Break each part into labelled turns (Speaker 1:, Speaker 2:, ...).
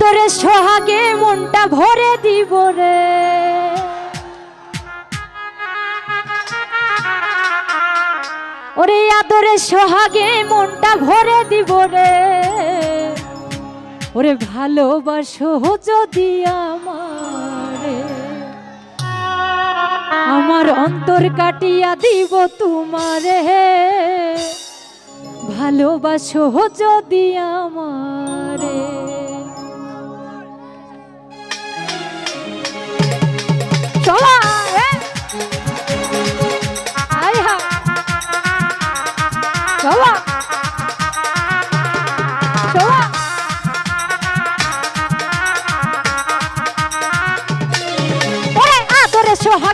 Speaker 1: আদরে সোহাগে মনটা ভরে দিব রে। ওরে আদরে সোহাগে মনটা ভরে দিব রে। ওরে ভালোবাসো যদি আমারে। আমার অন্তর কাটিয়া দিব তোমারে। ভালোবাসো যদি আমারে।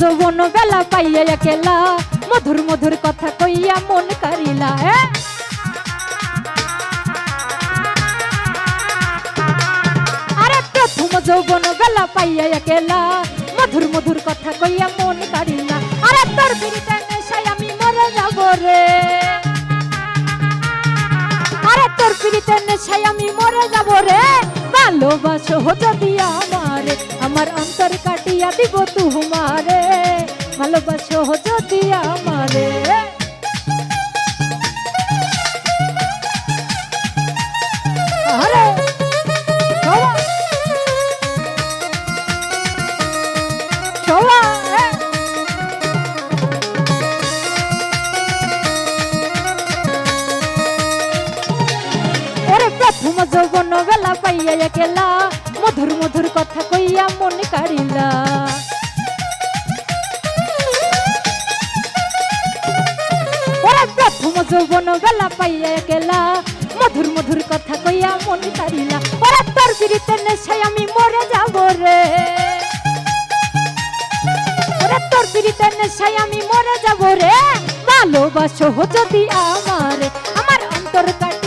Speaker 1: যৌবন বেলা পাইয়া একেলা। মধুর মধুর কথা কইয়া মন করিলা? আরে প্রথম যৌবন বেলা পাইয়া একেলা। মধুর মধুর কথা কইয়া মন করিলা। আরে তোর বিরিতে নেশায় আমি মরে যাব রে। আরে তোর পিড়িতে নেশায় আমি মরে যাব রে। ভালোবাসো যদি আমারে, আমার অন্তর কাটিয়া দিব তোমারে। ভালোবাসো যদি আমারে। ওরে প্রথম যৌবন বেলা পাইয়া একেলা, মধুর মধুর কথা কইয়া মন কাড়িলা। প্রথম যৌবন বেলা পাইয়া গেলা। মধুর মধুর কথা কইয়া মন তারিলা ওরা তোর বিরিতে নেশায় আমি মরে যাব রে। ওরা তোর বিরিতে নেশায় আমি মরে যাব রে। ভালোবাসো যদি আমার। আমার অন্তর কাটিয়া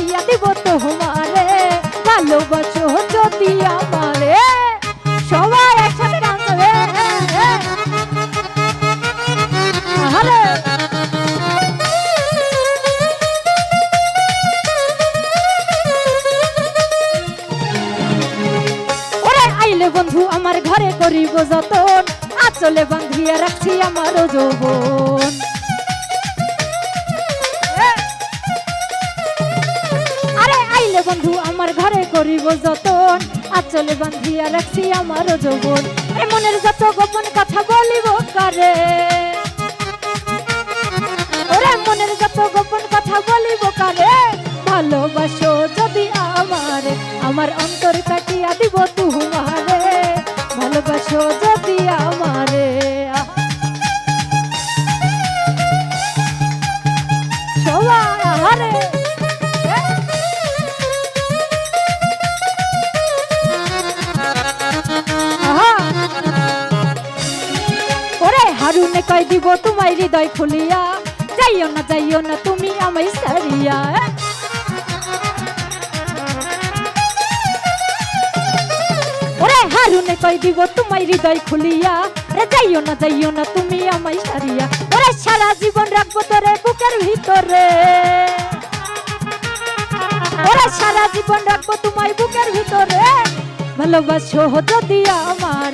Speaker 1: বন্ধু, আমার ঘরে করিব যতন। আচলে বান্ধিয়া রাখছি আমার যৌবন। আরে, আইলে বন্ধু, আমার ঘরে করিব যতন। আচলে বান্ধিয়া রাখছি আমার যৌবন। মনের যত গোপন কথা বলিব কারে? ওরে, মনের যত গোপন কথা বলিব কারে? ভালোবাসো যদি আমারে, আমার অন্তর কাটিয়া দিব তোমারে হারুনে কই দিব তোমায় হৃদয় খুলিয়া। যাইও না যাইও না তুমি আমায় সারিয়া ওরে হারুনে কই দিব তোমায় হৃদয় খুলিয়া। রে যাইও না যাইও না তুমি আমায় সারিয়া ওরে সারা জীবন রাখব তোরে বুকের ভিতরে। ওরে সারা জীবন রাখব তোমায় বুকের ভিতরে। ভালোবাসো যদি আমার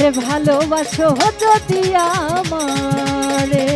Speaker 1: ওরে ভালোবাসো যদি আমারে